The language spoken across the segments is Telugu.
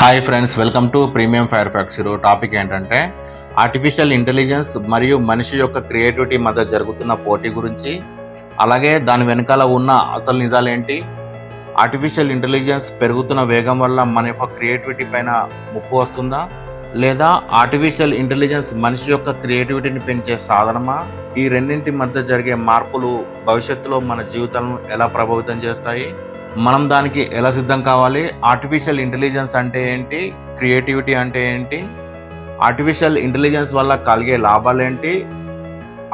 Hi friends welcome to premium fire facts ఈరోజు టాపిక్ ఏంటంటే ఆర్టిఫిషియల్ ఇంటెలిజెన్స్ మరియు మనిషి యొక్క క్రియేటివిటీ మధ్య జరుగుతున్న పోటీ గురించి అలాగే దాని వెనకాల ఉన్న అసలు నిజాలేంటి? ఆర్టిఫిషియల్ ఇంటెలిజెన్స్ పెరుగుతున్న వేగం వల్ల మన యొక్క క్రియేటివిటీ పైన ముప్పు వస్తుందా? లేదా ఆర్టిఫిషియల్ ఇంటెలిజెన్స్ మనిషి యొక్క క్రియేటివిటీని పెంచే సాధనమా? ఈ రెండింటి మధ్య జరిగే మార్పులు భవిష్యత్తులో మన జీవితాలను ఎలా ప్రభావితం చేస్తాయి? మనం దానికి ఎలా సిద్ధం కావాలి? ఆర్టిఫిషియల్ ఇంటెలిజెన్స్ అంటే ఏంటి? క్రియేటివిటీ అంటే ఏంటి? ఆర్టిఫిషియల్ ఇంటెలిజెన్స్ వల్ల కలిగే లాభాలు ఏంటి?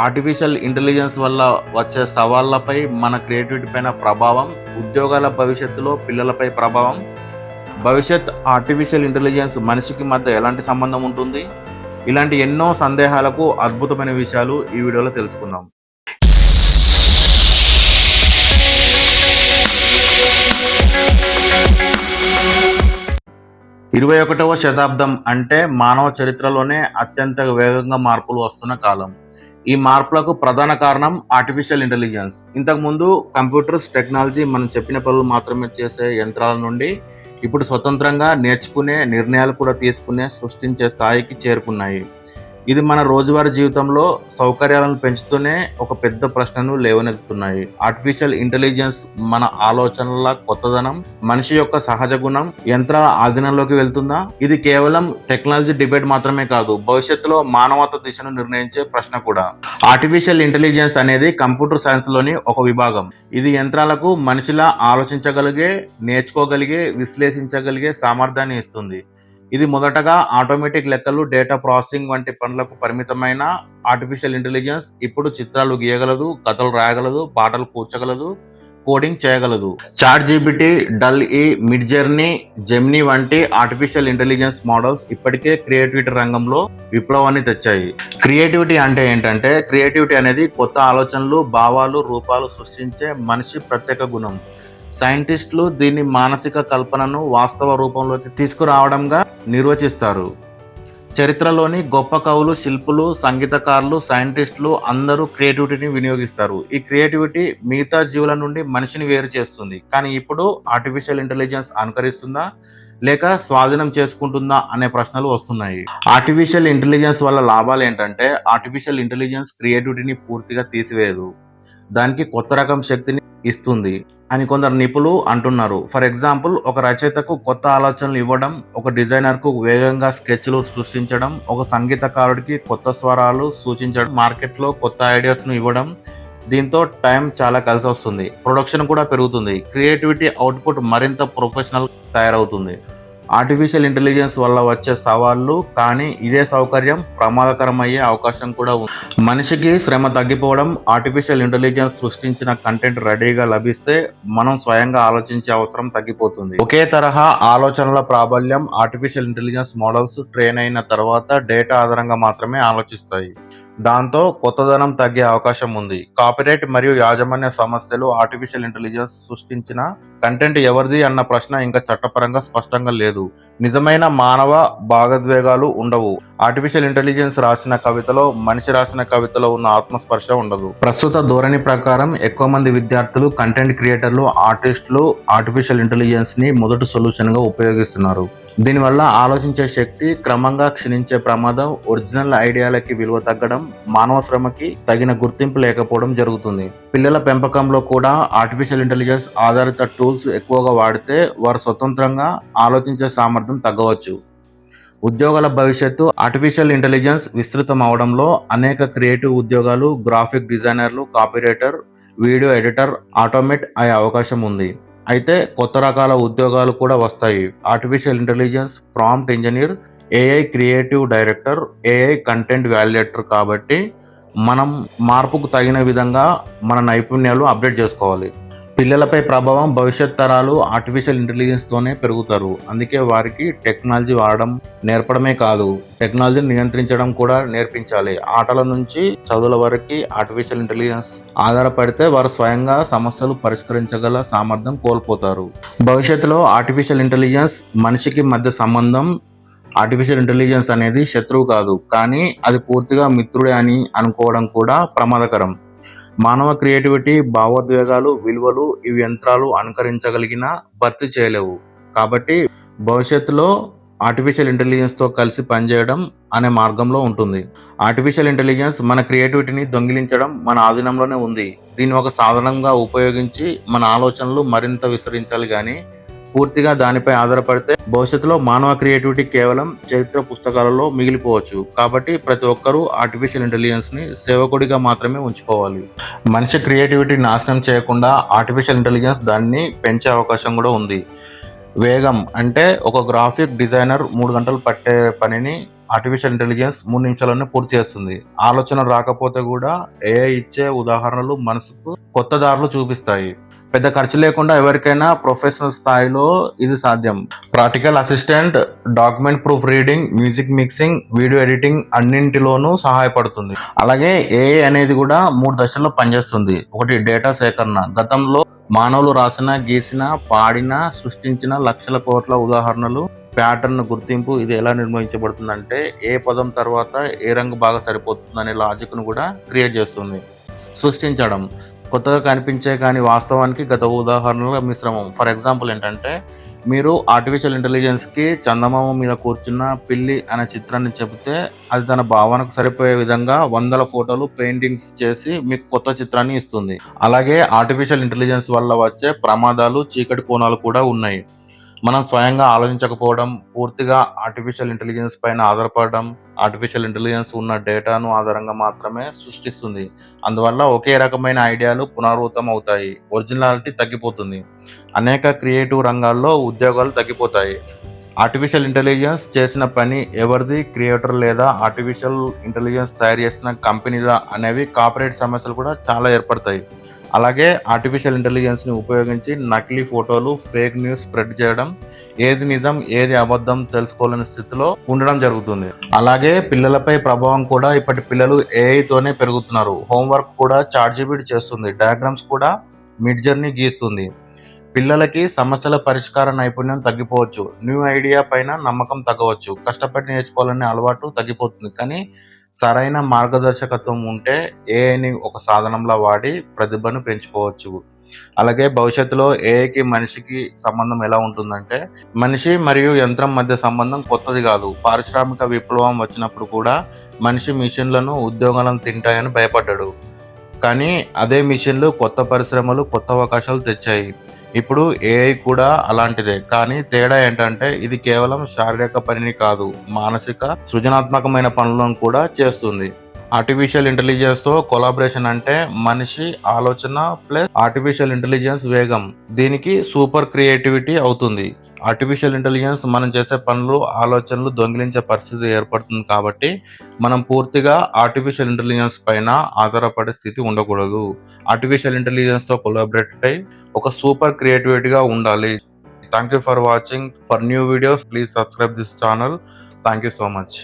ఆర్టిఫిషియల్ ఇంటెలిజెన్స్ వల్ల వచ్చే సవాళ్ళపై మన క్రియేటివిటీ పైన ప్రభావం ఉద్యోగాల భవిష్యత్తులో పిల్లలపై ప్రభావం. భవిష్యత్ ఆర్టిఫిషియల్ ఇంటెలిజెన్స్ మనిషికి మధ్య ఎలాంటి సంబంధం ఉంటుంది? ఇలాంటి ఎన్నో సందేహాలకు అద్భుతమైన విషయాలు ఈ వీడియోలో తెలుసుకుందాం. ఇరవై ఒకటవ శతాబ్దం అంటే మానవ చరిత్రలోనే అత్యంత వేగంగా మార్పులు వస్తున్న కాలం. ఈ మార్పులకు ప్రధాన కారణం ఆర్టిఫిషియల్ ఇంటెలిజెన్స్ ఇంతకుముందు కంప్యూటర్స్ టెక్నాలజీ మనం చెప్పిన పనులు మాత్రమే చేసే యంత్రాల నుండి ఇప్పుడు స్వతంత్రంగా నేర్చుకునే నిర్ణయాలు కూడా తీసుకునే సృష్టించే స్థాయికి చేరుకున్నాయి. ఇది మన రోజువారీ జీవితంలో సౌకర్యాలను పెంచుతూనే ఒక పెద్ద ప్రశ్నను లేవనెత్తుతున్నాయి. ఆర్టిఫిషియల్ ఇంటెలిజెన్స్ మన ఆలోచనల కొత్తదనం మనిషి యొక్క సహజ గుణం యంత్రాల ఆధీనంలోకి వెళ్తుందా? ఇది కేవలం టెక్నాలజీ డిబేట్ మాత్రమే కాదు భవిష్యత్తులో మానవత దిశను నిర్ణయించే ప్రశ్న కూడా. ఆర్టిఫిషియల్ ఇంటెలిజెన్స్ అనేది కంప్యూటర్ సైన్స్లోని ఒక విభాగం. ఇది యంత్రాలకు మనిషిలా ఆలోచించగలిగే నేర్చుకోగలిగే విశ్లేషించగలిగే సామర్థ్యాన్ని ఇస్తుంది. ఇది మొదటగా ఆటోమేటిక్ లెక్కలు డేటా ప్రాసెసింగ్ వంటి పనులకు పరిమితమైన ఆర్టిఫిషియల్ ఇంటెలిజెన్స్ ఇప్పుడు చిత్రాలు గీయగలదు కథలు రాయగలదు పాటలు కూర్చగలదు కోడింగ్ చేయగలదు. ChatGPT DALL E Midjourney Gemini వంటి ఆర్టిఫిషియల్ ఇంటెలిజెన్స్ మోడల్స్ ఇప్పటికే క్రియేటివిటీ రంగంలో విప్లవాన్ని తెచ్చాయి. క్రియేటివిటీ అంటే ఏంటంటే క్రియేటివిటీ అనేది కొత్త ఆలోచనలు భావాలు రూపాలు సృష్టించే మనిషి ప్రత్యేక గుణం. సైంటిస్టులు దీన్ని మానసిక కల్పనను వాస్తవ రూపంలోకి తీసుకురావడంగా నిర్వచిస్తారు. చరిత్రలోని గొప్ప కవులు శిల్పులు సంగీతకారులు సైంటిస్టులు అందరూ క్రియేటివిటీని వినియోగిస్తారు. ఈ క్రియేటివిటీ మిగతా జీవుల నుండి మనిషిని వేరు చేస్తుంది. కానీ ఇప్పుడు ఆర్టిఫిషియల్ ఇంటెలిజెన్స్ అనుకరిస్తుందా? లేక స్వాధీనం చేసుకుంటుందా అనే ప్రశ్నలు వస్తున్నాయి. ఆర్టిఫిషియల్ ఇంటెలిజెన్స్ వల్ల లాభాలు ఏంటంటే ఆర్టిఫిషియల్ ఇంటెలిజెన్స్ క్రియేటివిటీని పూర్తిగా తీసివేయదు. దానికి కొత్త రకం శక్తిని ఇస్తుంది అని కొందరు నిపుణులు అంటున్నారు. ఫర్ ఎగ్జాంపుల్ ఒక రచయితకు కొత్త ఆలోచనలు ఇవ్వడం ఒక డిజైనర్కు వేగంగా స్కెచ్లు సృష్టించడం ఒక సంగీతకారుడికి కొత్త స్వరాలు సూచించడం మార్కెట్లో కొత్త ఐడియాస్ను ఇవ్వడం దీంతో టైం చాలా కలిసి వస్తుంది ప్రొడక్షన్ కూడా పెరుగుతుంది. క్రియేటివిటీ అవుట్పుట్ మరింత ప్రొఫెషనల్ తయారవుతుంది. ఆర్టిఫిషియల్ ఇంటెలిజెన్స్ వల్ల వచ్చే సవాళ్ళు కానీ ఇదే సౌకర్యం ప్రమాదకరమయ్యే అవకాశం కూడా ఉంది. మనిషికి శ్రమ తగ్గిపోవడం ఆర్టిఫిషియల్ ఇంటెలిజెన్స్ సృష్టించిన కంటెంట్ రెడీగా లభిస్తే మనం స్వయంగా ఆలోచించే అవసరం తగ్గిపోతుంది. ఒకే తరహా ఆలోచనల ప్రాబల్యం ఆర్టిఫిషియల్ ఇంటెలిజెన్స్ మోడల్స్ ట్రైన్ అయిన తర్వాత డేటా ఆధారంగా మాత్రమే ఆలోచిస్తాయి. దాంతో కొత్తదనం తగ్గే అవకాశం ఉంది. కాపీరైట్ మరియు యాజమాన్య సమస్యలు ఆర్టిఫిషియల్ ఇంటెలిజెన్స్ సృష్టించిన కంటెంట్ ఎవరిది అన్న ప్రశ్న ఇంకా చట్టపరంగా స్పష్టంగా లేదు. నిజమైన మానవ భాగోద్వేగాలు ఉండవు. ఆర్టిఫిషియల్ ఇంటెలిజెన్స్ రాసిన కవితలో మనిషి రాసిన కవితలో ఉన్న ఆత్మస్పర్శ ఉండదు. ప్రస్తుత ధోరణి ప్రకారం ఎక్కువ మంది విద్యార్థులు కంటెంట్ క్రియేటర్లు ఆర్టిస్టులు ఆర్టిఫిషియల్ ఇంటెలిజెన్స్ని మొదటి సొల్యూషన్గా ఉపయోగిస్తున్నారు. దీనివల్ల ఆలోచించే శక్తి క్రమంగా క్షీణించే ప్రమాదం ఒరిజినల్ ఐడియాలకి విలువ తగ్గడం మానవ శ్రమకి తగిన గుర్తింపు లేకపోవడం జరుగుతుంది. పిల్లల పెంపకంలో కూడా ఆర్టిఫిషియల్ ఇంటెలిజెన్స్ ఆధారిత టూల్స్ ఎక్కువగా వాడితే వారు స్వతంత్రంగా ఆలోచించే సామర్థ్యం తగ్గవచ్చు. ఉద్యోగాల భవిష్యత్తు ఆర్టిఫిషియల్ ఇంటెలిజెన్స్ విస్తృతం అవడంలో అనేక క్రియేటివ్ ఉద్యోగాలు గ్రాఫిక్ డిజైనర్లు కాపీరైటర్ వీడియో ఎడిటర్ ఆటోమేట్ అయ్యే అవకాశం ఉంది. అయితే కొత్త రకాల ఉద్యోగాలు కూడా వస్తాయి. Artificial intelligence prompt engineer AI creative director AI content validator కాబట్టి మనం మార్పుకు తగిన విధంగా మన నైపుణ్యాలు అప్డేట్ చేసుకోవాలి. పిల్లలపై ప్రభావం భవిష్యత్ తరాలు ఆర్టిఫిషియల్ ఇంటెలిజెన్స్తోనే పెరుగుతారు. అందుకే వారికి టెక్నాలజీ వాడడం నేర్పడమే కాదు టెక్నాలజీని నియంత్రించడం కూడా నేర్పించాలి. ఆటల నుంచి చదువుల వరకు ఆర్టిఫిషియల్ ఇంటెలిజెన్స్ ఆధారపడితే వారు స్వయంగా సమస్యలు పరిష్కరించగల సామర్థ్యం కోల్పోతారు. భవిష్యత్తులో ఆర్టిఫిషియల్ ఇంటెలిజెన్స్ మనిషికి మధ్య సంబంధం ఆర్టిఫిషియల్ ఇంటెలిజెన్స్ అనేది శత్రువు కాదు. కానీ అది పూర్తిగా మిత్రుడే అని అనుకోవడం కూడా ప్రమాదకరం. మానవ క్రియేటివిటీ భావోద్వేగాలు విలువలు ఇవి యంత్రాలు అనుకరించగలిగిన భర్తీ చేయలేవు. కాబట్టి భవిష్యత్తులో ఆర్టిఫిషియల్ ఇంటెలిజెన్స్తో కలిసి పనిచేయడం అనే మార్గంలో ఉంటుంది. ఆర్టిఫిషియల్ ఇంటెలిజెన్స్ మన క్రియేటివిటీని దొంగిలించడం మన ఆధీనంలోనే ఉంది. దీన్ని ఒక సాధనంగా ఉపయోగించి మన ఆలోచనలు మరింత విస్తరించాలి కానీ పూర్తిగా దానిపై ఆధారపడితే భవిష్యత్తులో మానవ క్రియేటివిటీ కేవలం చరిత్ర పుస్తకాలలో మిగిలిపోవచ్చు. కాబట్టి ప్రతి ఒక్కరూ ఆర్టిఫిషియల్ ఇంటెలిజెన్స్ని సేవకుడిగా మాత్రమే ఉంచుకోవాలి. మనిషి క్రియేటివిటీ నాశనం చేయకుండా ఆర్టిఫిషియల్ ఇంటెలిజెన్స్ దాన్ని పెంచే అవకాశం కూడా ఉంది. వేగం అంటే ఒక గ్రాఫిక్ డిజైనర్ మూడు గంటలు పట్టే పనిని ఆర్టిఫిషియల్ ఇంటెలిజెన్స్ మూడు నిమిషాలనే పూర్తి చేస్తుంది. ఆలోచన రాకపోతే కూడా ఏ ఇచ్చే ఉదాహరణలు మనసుకు కొత్త దారులు చూపిస్తాయి. పెద్ద ఖర్చు లేకుండా ఎవరికైనా ప్రొఫెషనల్ స్థాయిలో ఇది సాధ్యం. Practical assistant document proofreading music mixing video editing అన్నింటిలోనూ సహాయపడుతుంది. అలాగే ఏఐ అనేది కూడా మూడు దశల్లో పనిచేస్తుంది. ఒకటి డేటా సేకరణ. గతంలో మానవులు రాసిన గీసిన పాడిన సృష్టించిన లక్షల కోట్ల ఉదాహరణలు ప్యాటర్న్ గుర్తింపు ఇది ఎలా నిర్వహించబడుతుందంటే ఏ పదం తర్వాత ఏ రంగు బాగా సరిపోతుంది అనే లాజిక్ను కూడా క్రియేట్ చేస్తుంది. సృష్టించడం. కొత్తగా కనిపించే కానీ వాస్తవానికి గత ఉదాహరణల మిశ్రమం ఫర్ ఎగ్జాంపుల్ ఏంటంటే మీరు ఆర్టిఫిషియల్ ఇంటెలిజెన్స్కి చందమామ మీద కూర్చున్న పిల్లి అనే చిత్రాన్ని చెబితే అది తన భావనకు సరిపోయే విధంగా వందల ఫోటోలు పెయింటింగ్స్ చేసి మీకు కొత్త చిత్రాన్ని ఇస్తుంది. అలాగే ఆర్టిఫిషియల్ ఇంటెలిజెన్స్ వల్ల వచ్చే ప్రమాదాలు చీకటి కోణాలు కూడా ఉన్నాయి. మనం స్వయంగా ఆలోచించకపోవడం పూర్తిగా ఆర్టిఫిషియల్ ఇంటెలిజెన్స్ పైన ఆధారపడడం ఆర్టిఫిషియల్ ఇంటెలిజెన్స్ ఉన్న డేటాను ఆధారంగా మాత్రమే సృష్టిస్తుంది. అందువల్ల ఒకే రకమైన ఐడియాలు పునరావృతం అవుతాయి. ఒరిజినాలిటీ తగ్గిపోతుంది. అనేక క్రియేటివ్ రంగాల్లో ఉద్యోగాలు తగ్గిపోతాయి. ఆర్టిఫిషియల్ ఇంటెలిజెన్స్ చేసిన పని ఎవరిది? క్రియేటర్ లేదా ఆర్టిఫిషియల్ ఇంటెలిజెన్స్ తయారు చేసిన కంపెనీదా అనేవి కాపరేట్ సమస్యలు కూడా చాలా ఏర్పడతాయి. అలాగే ఆర్టిఫిషియల్ ఇంటెలిజెన్స్ని ఉపయోగించి నకిలీ ఫోటోలు ఫేక్ న్యూస్ స్ప్రెడ్ చేయడం ఏది నిజం ఏది అబద్ధం తెలుసుకోలేని స్థితిలో ఉండడం జరుగుతుంది. అలాగే పిల్లలపై ప్రభావం కూడా ఇప్పటి పిల్లలు ఏఐతోనే పెరుగుతున్నారు. హోంవర్క్ కూడా చార్ట్ చేస్తుంది. డయాగ్రామ్స్ కూడా మిడ్ జర్నీ గీస్తుంది. పిల్లలకి సమస్యల పరిష్కార నైపుణ్యం తగ్గిపోవచ్చు. న్యూ ఐడియా పైన నమ్మకం తగ్గవచ్చు. కష్టపడి నేర్చుకోవాలనే అలవాటు తగ్గిపోతుంది. కానీ సరైన మార్గదర్శకత్వం ఉంటే ఏఐని ఒక సాధనంలా వాడి ప్రతిభను పెంచుకోవచ్చు. అలాగే భవిష్యత్తులో ఏఐకి మనిషికి సంబంధం ఎలా ఉంటుందంటే మనిషి మరియు యంత్రం మధ్య సంబంధం కొత్తది కాదు. పారిశ్రామిక విప్లవం వచ్చినప్పుడు కూడా మనిషి మిషన్లను ఉద్యోగాలను తింటాయని భయపడ్డాడు. కానీ అదే మిషన్లు కొత్త పరిశ్రమలు కొత్త అవకాశాలు తెచ్చాయి. ఇప్పుడు ఏఐ కూడా అలాంటిదే. కానీ తేడా ఏంటంటే ఇది కేవలం శారీరక పనిని కాదు మానసిక సృజనాత్మకమైన పనులను కూడా చేస్తుంది. ఆర్టిఫిషియల్ ఇంటెలిజెన్స్తో కొలాబరేషన్ అంటే మనిషి ఆలోచన ప్లస్ ఆర్టిఫిషియల్ ఇంటెలిజెన్స్ వేగం. దీనికి సూపర్ క్రియేటివిటీ అవుతుంది. ఆర్టిఫిషియల్ ఇంటెలిజెన్స్ మనం చేసే పనులు ఆలోచనలు దొంగిలించే పరిస్థితి ఏర్పడుతుంది కాబట్టి మనం పూర్తిగా ఆర్టిఫిషియల్ ఇంటెలిజెన్స్ పైన ఆధారపడే స్థితి ఉండకూడదు. ఆర్టిఫిషియల్ ఇంటెలిజెన్స్తో కొలాబరేట్ అయి ఒక సూపర్ క్రియేటివిటీగా ఉండాలి. Thank you for watching for new videos please subscribe this channel thank you so much